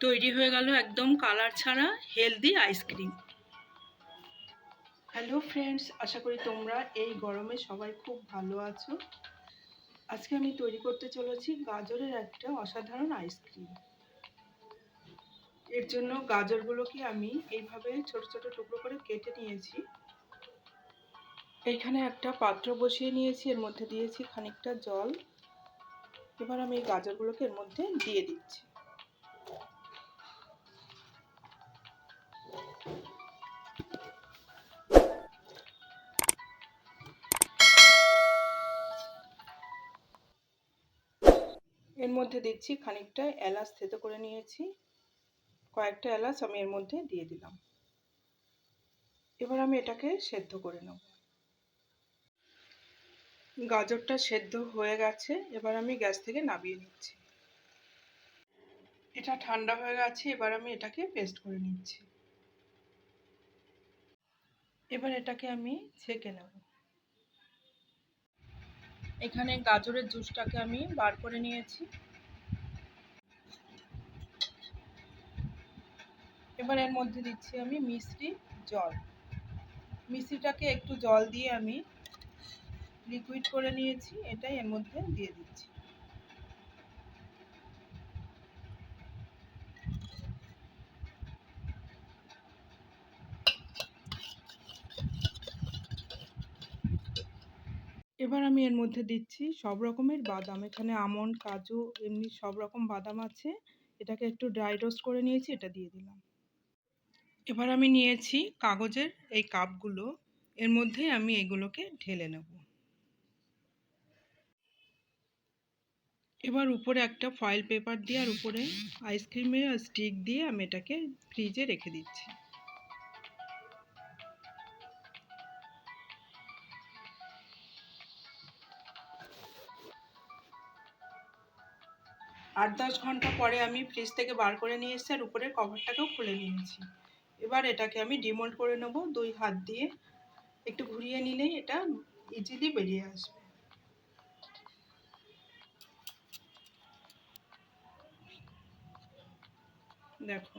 তৈরি হয়ে গেল একদম কালার ছাড়া healthy ice cream hello friends আশা করি তোমরা এই গরমে সবাই খুব ভালো আছো। আজকে আমি তৈরি করতে চলেছি গাজরের একটা অসাধারণ আইসক্রিম এর জন্য গাজরগুলোকে আমি এইভাবে ছোট ছোট টুকরো করে কেটে নিয়েছি। এইখানে একটা পাত্র বসিয়ে নিয়েছি, এর মধ্যে দিয়েছি খানিকটা জল। এবার আমি এই গাজরগুলোকে এর মধ্যে দিয়ে দিচ্ছি। এর মধ্যে দিচ্ছি খানিকটা এলাচ থেতো করে নিয়েছি। কয়েকটা এলাচ আমি এর মধ্যে দিয়ে দিলাম। এবার আমি এটাকে সেদ্ধ করে নেব। গাজরটা সেদ্ধ হয়ে গেছে, এবার আমি গ্যাস থেকে নামিয়ে নিচ্ছি। এটা ঠান্ডা হয়ে গেছে, এবার আমি এটাকে পেস্ট করে নিচ্ছি। এবার এটাকে আমি ছেঁকে নেব। এখানে গাজরের জুসটাকে আমি বার করে নিয়েছি। এবার এর মধ্যে দিচ্ছি আমি মিষ্টি জল। মিষ্টিটাকে একটু জল দিয়ে আমি লিকুইড করে নিয়েছি, এটাই এর মধ্যে দিয়ে দিচ্ছি। এবার আমি এর মধ্যে দিচ্ছি সব রকমের বাদাম। এখানে আমন্ড, কাজু, এমনি সব রকম বাদাম আছে। এটাকে একটু ড্রাই রোস্ট করে নিয়েছি, এটা দিয়ে দিলাম। এবার আমি নিয়েছি কাগজের এই কাপগুলো। এর মধ্যে আমি এগুলোকে ঢেলে নেব। এবার উপরে একটা ফয়েল পেপার দিয়ে আর উপরে আইসক্রিমের স্টিক দিয়ে আমি এটাকে ফ্রিজে রেখে দিচ্ছি। আট দশ ঘণ্টা পরে আমি ফ্রিজ থেকে বার করে নিয়ে এসেছি আর উপরের কভারটাকেও খুলে নিয়েছি। এবার এটাকে আমি ডিমোল্ড করে নেব, দুই হাত দিয়ে। একটু ঘুরিয়ে নিলেই এটা ইজিলি বেরিয়ে আসবে। দেখো।